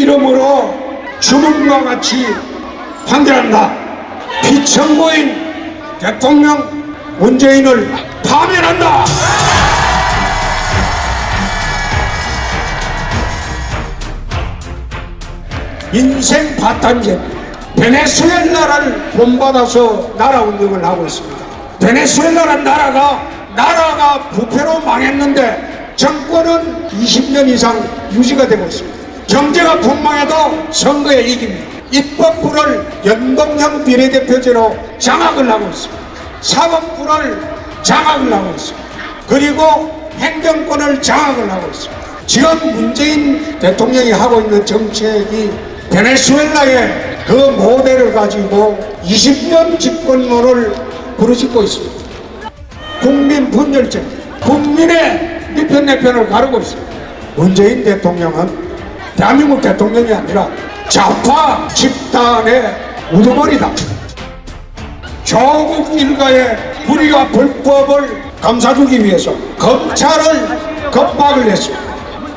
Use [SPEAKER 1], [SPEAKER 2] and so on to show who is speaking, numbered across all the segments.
[SPEAKER 1] 이름으로 주문과 같이 판결한다. 피천고인 대통령 문재인을 파면한다. 인생 파탄제 베네수엘라를 본받아서 나라 운영을 하고 있습니다. 베네수엘라란 나라가 나라가 부패로 망했는데 정권은 20년 이상 유지가 되고 있습니다. 경제가 폭망해도 선거에 이깁니다. 입법부를 연동형 비례대표제로 장악을 하고 있습니다. 사법부를 장악을 하고 있습니다. 그리고 행정권을 장악을 하고 있습니다. 지금 문재인 대통령이 하고 있는 정책이 베네수엘라의 그 모델을 가지고 20년 집권론을 부르짖고 있습니다. 국민 분열적 국민의 니편 내편을 가르고 있습니다. 문재인 대통령은 대한민국 대통령이 아니라 좌파 집단의 우두머리다. 조국 일가의 불의와 불법을 감싸주기 위해서 검찰을 겁박을 했습니다.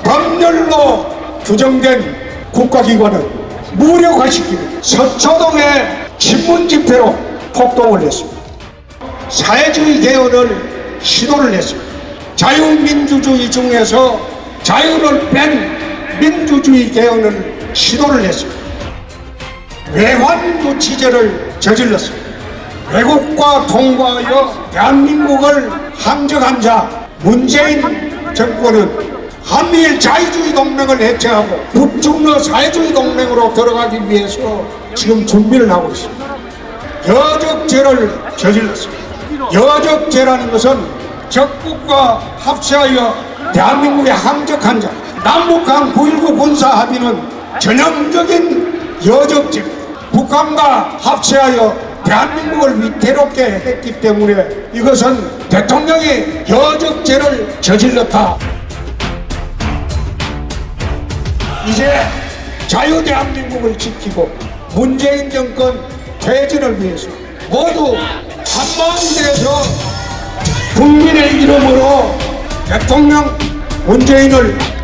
[SPEAKER 1] 법률로 규정된 국가기관을 무력화시키고 서초동의 신문 집회로 폭동을 했습니다. 사회주의 개헌을 시도를 했습니다. 자유민주주의 중에서 자유를 뺀 민주주의 개헌을 시도를 했습니다. 외환 유치제를 저질렀습니다. 외국과 통과하여 대한민국을 함정한 자 문재인 정권은 한미일 자유주의 동맹을 해체하고 북중러 사회주의 동맹으로 들어가기 위해서 지금 준비를 하고 있습니다. 여적죄를 저질렀습니다. 여적죄라는 것은 적국과 합세하여 대한민국에 항적한 자 남북한 9.19 군사 합의는 전형적인 여적죄입니다. 북한과 합세하여 대한민국을 위태롭게 했기 때문에 이것은 대통령이 여적죄를 저질렀다. 이제 자유 대한민국을 지키고 문재인 정권 퇴진을 위해서 모두 한마음이 되어서 국민의 이름으로 대통령 문재인을.